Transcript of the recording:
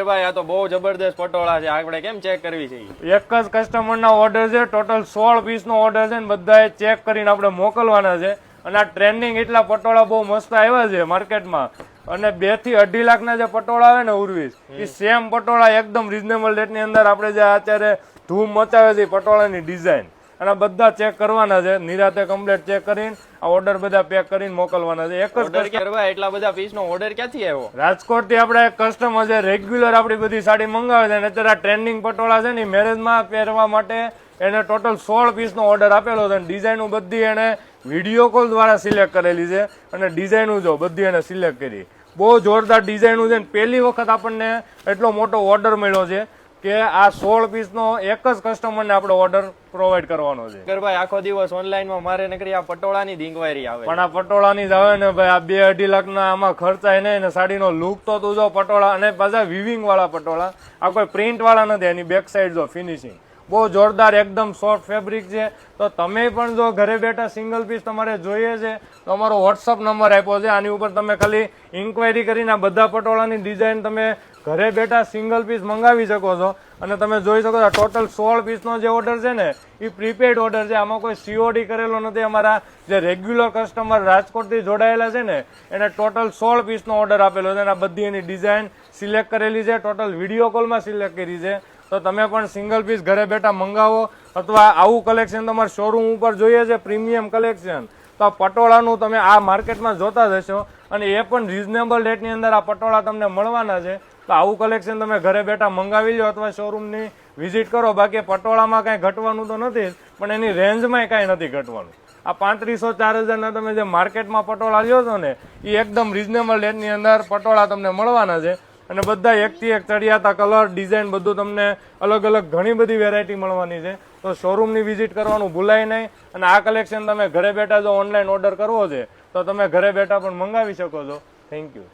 ભાઈ આ તો બહુ જબરદસ્ત પટોળા છે. આપણે કેમ ચેક કરવી છે? એક જ કસ્ટમરના ઓર્ડર છે. ટોટલ સોળ પીસનો ઓર્ડર છે ને બધાએ ચેક કરીને આપણે મોકલવાના છે. અને આ ટ્રેન્ડિંગ એટલા પટોળા બહુ મસ્ત આવ્યા છે માર્કેટમાં અને બેથી અઢી લાખના જે પટોળા આવે ને ઉર્વિસ એ સેમ પટોળા એકદમ રિઝનેબલ રેટની અંદર આપણે જે અત્યારે ધૂમ મચાવે છે પટોળાની ડિઝાઇન અને બધા ચેક કરવાના છે. નિરાતે કમ્પ્લેટ ચેક કરીને આ ઓર્ડર બધા પેક કરીને મોકલવાના છે. એક જ કરવા? એટલા બધા પીસ નો ઓર્ડર ક્યાંથી આવ્યો? રાજકોટથી આપણે કસ્ટમર છે રેગ્યુલર આપણી બધી સાડી મંગાવે છે. અને અત્યારે આ ટ્રેન્ડિંગ પટોળા છે ને મેરેજમાં પહેરવા માટે એને ટોટલ સોળ પીસનો ઓર્ડર આપેલો છે. અને ડિઝાઇનો બધી એને વીડિયો કોલ દ્વારા સિલેક્ટ કરેલી છે. અને ડિઝાઇનો જો બધી એને સિલેક્ટ કરી. બહુ જોરદાર ડિઝાઇનો છે ને પહેલી વખત આપણને એટલો મોટો ઓર્ડર મળ્યો છે. કે આ સોળ પીસનો એક જ કસ્ટમરને આપણે ઓર્ડર પ્રોવાઈડ કરવાનો છે. ભાઈ આખો દિવસ ઓનલાઈનમાં મારે નકરી આ પટોળાની જ ઇન્કવાયરી આવે પણ આ પટોળાની જ આવે ને ભાઈ આ બે અઢી લાખના આમાં ખર્ચાય નહીં ને સાડીનો લુક તો તું જો પટોળા અને પાછા વિવિંગ વાળા પટોળા. આ કોઈ પ્રિન્ટ વાળા નથી એની બેક સાઈડ જો ફિનિશિંગ બહુ જોરદાર એકદમ સોફ્ટ ફેબ્રિક છે. તો તમે પણ જો ઘરે બેઠા સિંગલ પીસ તમારે જોઈએ છે, તો અમારો વોટ્સઅપ નંબર આપ્યો છે. આની ઉપર તમે ખાલી ઇન્ક્વાયરી કરીને બધા પટોળાની ડિઝાઇન તમે ઘરે બેઠા સિંગલ પીસ મંગાવી શકો છો. અને તમે જોઈ શકો છો ટોટલ સોળ પીસનો જે ઓર્ડર છે ને, એ પ્રીપેડ ઓર્ડર છે. આમાં કોઈ સીઓડી કરેલો નથી. અમારા જે રેગ્યુલર કસ્ટમર રાજકોટથી જોડાયેલા છે ને, એને ટોટલ સોળ પીસનો ઓર્ડર આપેલો છે. અને આ બધી એની ડિઝાઇન સિલેક્ટ કરેલી છે. ટોટલ વીડિયો કોલમાં સિલેક્ટ કરી છે. તો તમે પણ સિંગલ પીસ ઘરે બેઠા મંગાવો અથવા આવું કલેક્શન તમારે શોરૂમ ઉપર જોઈએ છે પ્રીમિયમ કલેક્શન તો આ પટોળાનું તમે આ માર્કેટમાં જોતા જ હશો અને એ પણ રિઝનેબલ રેટની અંદર આ પટોળા તમને મળવાના છે. તો આવું કલેક્શન તમે ઘરે બેઠા મંગાવી લો અથવા શોરૂમની વિઝિટ કરો. બાકી પટોળામાં કાંઈ ઘટવાનું તો નથી પણ એની રેન્જમાં કાંઈ નથી ઘટવાનું. આ પાંત્રીસો, ચાર હજારના તમે જે માર્કેટમાં પટોળા લ્યો છો ને એ એકદમ રિઝનેબલ રેટની અંદર પટોળા તમને મળવાના છે. અને બધા એકથી એક ચડિયાતા કલર ડિઝાઇન બધું તમને અલગ અલગ ઘણી બધી વેરાયટી મળવાની છે. તો શોરૂમની વિઝિટ કરવાનું ભૂલાય નહીં. અને આ કલેક્શન તમે ઘરે બેઠા જો ઓનલાઈન ઓર્ડર કરવો છે, તો તમે ઘરે બેઠા પણ મંગાવી શકો છો. Thank you